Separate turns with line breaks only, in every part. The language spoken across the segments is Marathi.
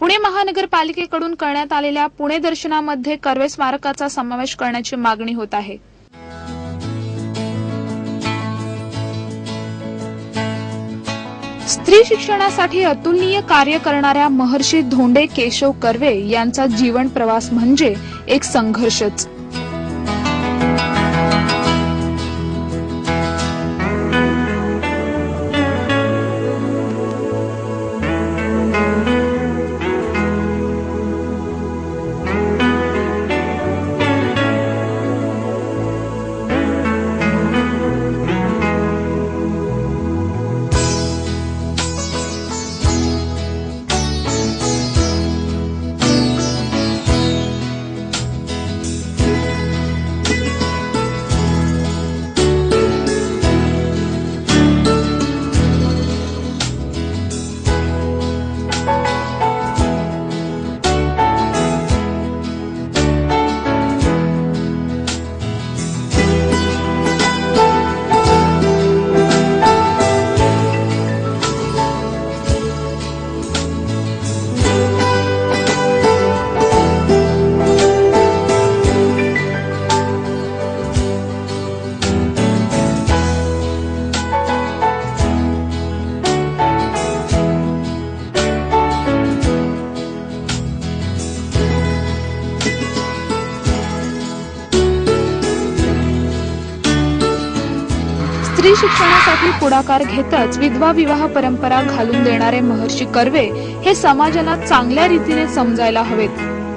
पुणे महानगरपालिकेकडून करण्यात आलेल्या पुणे दर्शनामध्ये कर्वे स्मारकाचा समावेश करण्याची मागणी होत आहे. स्त्री शिक्षणासाठी अतुलनीय कार्य करणाऱ्या महर्षी धोंडे केशव कर्वे यांचा जीवन प्रवास म्हणजे एक संघर्षच. स्त्री शिक्षणासाठी पुढाकार घेतच विधवा विवाह परंपरा घालून देणारे महर्षी कर्वे हे समाजाला चांगल्या रीतीने समजायला हवेत.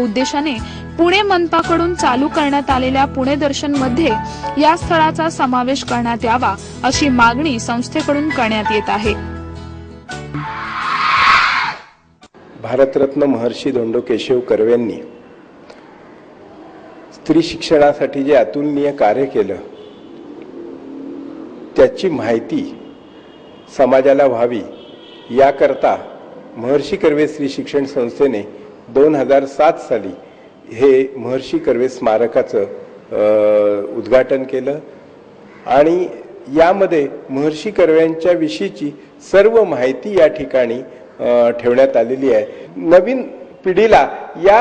उद्देशाने पुणे मनपाकडून चालू करण्यात आलेल्या पुणे दर्शनमध्ये या स्थळाचा समावेश करण्यात यावा अशी मागणी संस्थेकडून करण्यात येत आहे.
भारतरत्न महर्षी धोंडो केशव कर्व्यांनी स्त्री शिक्षणासाठी जे अतुलनीय कार्य केलं त्याची माहिती समाजाला व्हावी याकरता महर्षी कर्वे स्त्री शिक्षण संस्थेने दोन हजार सात साली हे महर्षी कर्वे स्मारकाचं उद्घाटन केलं. आणि यामध्ये महर्षी कर्व्यांच्या विषयीची सर्व माहिती या ठिकाणी ठेवण्यात आलेली आहे. नवीन पिढीला या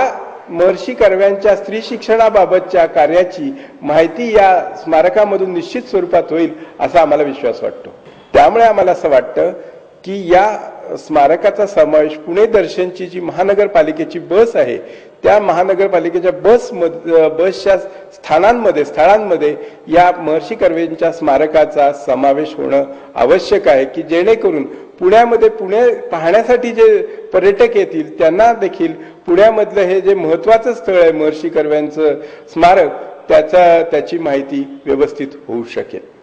महर्षी कर्व्यांच्या स्त्री शिक्षणाबाबतच्या कार्याची माहिती या स्मारकामधून निश्चित स्वरूपात होईल असा आम्हाला विश्वास वाटतो. त्यामुळे आम्हाला असं वाटतं की या स्मारकाचा समावेश पुणे दर्शनची जी महानगरपालिकेची बस आहे त्या महानगरपालिकेच्या बस बसच्या स्थानांमध्ये स्थळांमध्ये या महर्षी कर्वेंच्या स्मारकाचा समावेश होणं आवश्यक आहे की जेणेकरून पुण्यामध्ये पुणे पाहण्यासाठी जे पर्यटक येतील त्यांना देखील पुण्यामधलं हे जे महत्वाचं स्थळ आहे महर्षी कर्व्यांचं स्मारक त्याचा त्याची माहिती व्यवस्थित होऊ शकेल.